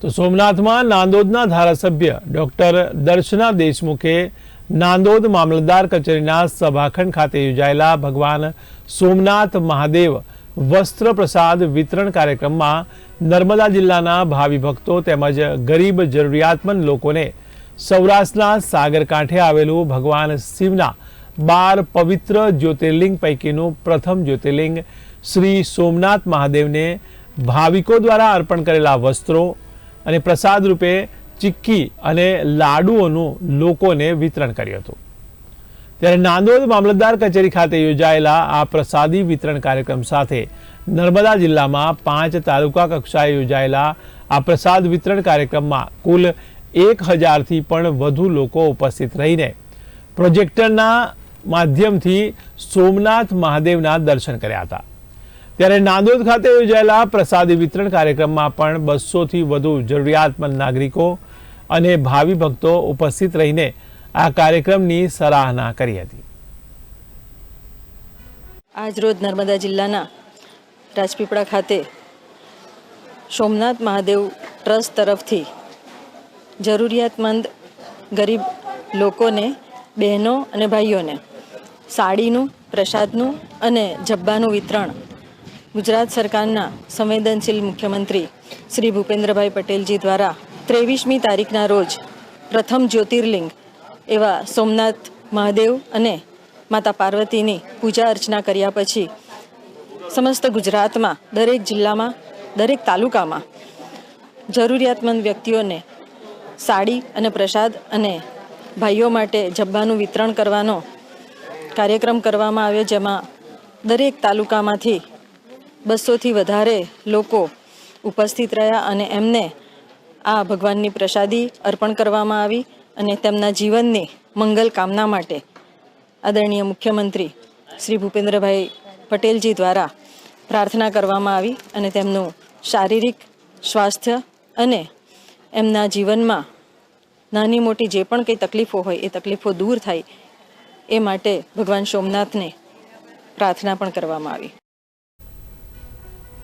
તો સોમનાથમાં નાંદોદના ધારાસભ્ય ડોક્ટર દર્શના દેશમુખે નાંદોદ મામલતદાર કચેરીના સભાખંડ ખાતે યોજાયેલા ભગવાન સોમનાથ મહાદેવ વસ્ત્ર પ્રસાદ વિતરણ કાર્યક્રમમાં નર્મદા જિલ્લાના ભાવિ ભક્તો તેમજ ગરીબ જરૂરિયાતમંદ લોકોને સૌરાષ્ટ્રના સાગરકાંઠે આવેલું ભગવાન શિવના બાર પવિત્ર જ્યોતિર્લિંગ પૈકીનું પ્રથમ જ્યોતિર્લિંગ શ્રી સોમનાથ મહાદેવને ભાવિકો દ્વારા અર્પણ કરેલા વસ્ત્રો અને પ્રસાદ રૂપે ચિક્કી અને લાડુઓનું લોકોને વિતરણ કર્યું હતું. ત્યારે નાંદોદ મામલતદાર કચેરી ખાતે યોજાયેલા આ પ્રસાદી વિતરણ કાર્યક્રમ સાથે નર્મદા જિલ્લામાં પાંચ તાલુકા કક્ષાએ યોજાયેલા આ પ્રસાદ વિતરણ કાર્યક્રમમાં કુલ એક હજારથી પણ વધુ લોકો ઉપસ્થિત રહીને પ્રોજેક્ટરના માધ્યમથી સોમનાથ મહાદેવના દર્શન કર્યા હતા. ત્યારે નાંદોદ ખાતે યોજાયેલા પ્રસાદી વિતરણ કાર્યક્રમમાં પણ બસોથી વધુ જરૂરિયાતમંદ નાગરિકો અને ભાવિ ભક્તો ઉપસ્થિત રહીને આ કાર્યક્રમની સરાહના કરી હતી. આજ રોજ નર્મદા જિલ્લાના રાજપીપળા ખાતે સોમનાથ મહાદેવ ટ્રસ્ટ તરફથી જરૂરિયાતમંદ ગરીબ લોકોને, બહેનો અને ભાઈઓને સાડીનું, પ્રસાદનું અને જબ્બાનું વિતરણ ગુજરાત સરકારના સંવેદનશીલ મુખ્યમંત્રી શ્રી ભૂપેન્દ્રભાઈ પટેલજી દ્વારા ત્રેવીસમી તારીખના રોજ પ્રથમ જ્યોતિર્લિંગ એવા સોમનાથ મહાદેવ અને માતા પાર્વતીની પૂજા અર્ચના કર્યા પછી સમસ્ત ગુજરાતમાં, દરેક જિલ્લામાં, દરેક તાલુકામાં જરૂરિયાતમંદ વ્યક્તિઓને સાડી અને પ્રસાદ અને ભાઈઓ માટે જબ્બાનું વિતરણ કરવાનો કાર્યક્રમ કરવામાં આવ્યો, જેમાં દરેક તાલુકામાંથી બસોથી વધારે લોકો ઉપસ્થિત રહ્યા અને એમને આ ભગવાનની પ્રસાદી અર્પણ કરવામાં આવી અને તેમના જીવનની મંગલ કામના માટે આદરણીય મુખ્યમંત્રી શ્રી ભૂપેન્દ્રભાઈ પટેલજી દ્વારા પ્રાર્થના કરવામાં આવી અને તેમનું શારીરિક સ્વાસ્થ્ય અને એમના જીવનમાં નાની મોટી જે પણ કંઈ તકલીફો હોય, એ તકલીફો દૂર થાય, એ માટે ભગવાન સોમનાથને પ્રાર્થના પણ કરવામાં આવી.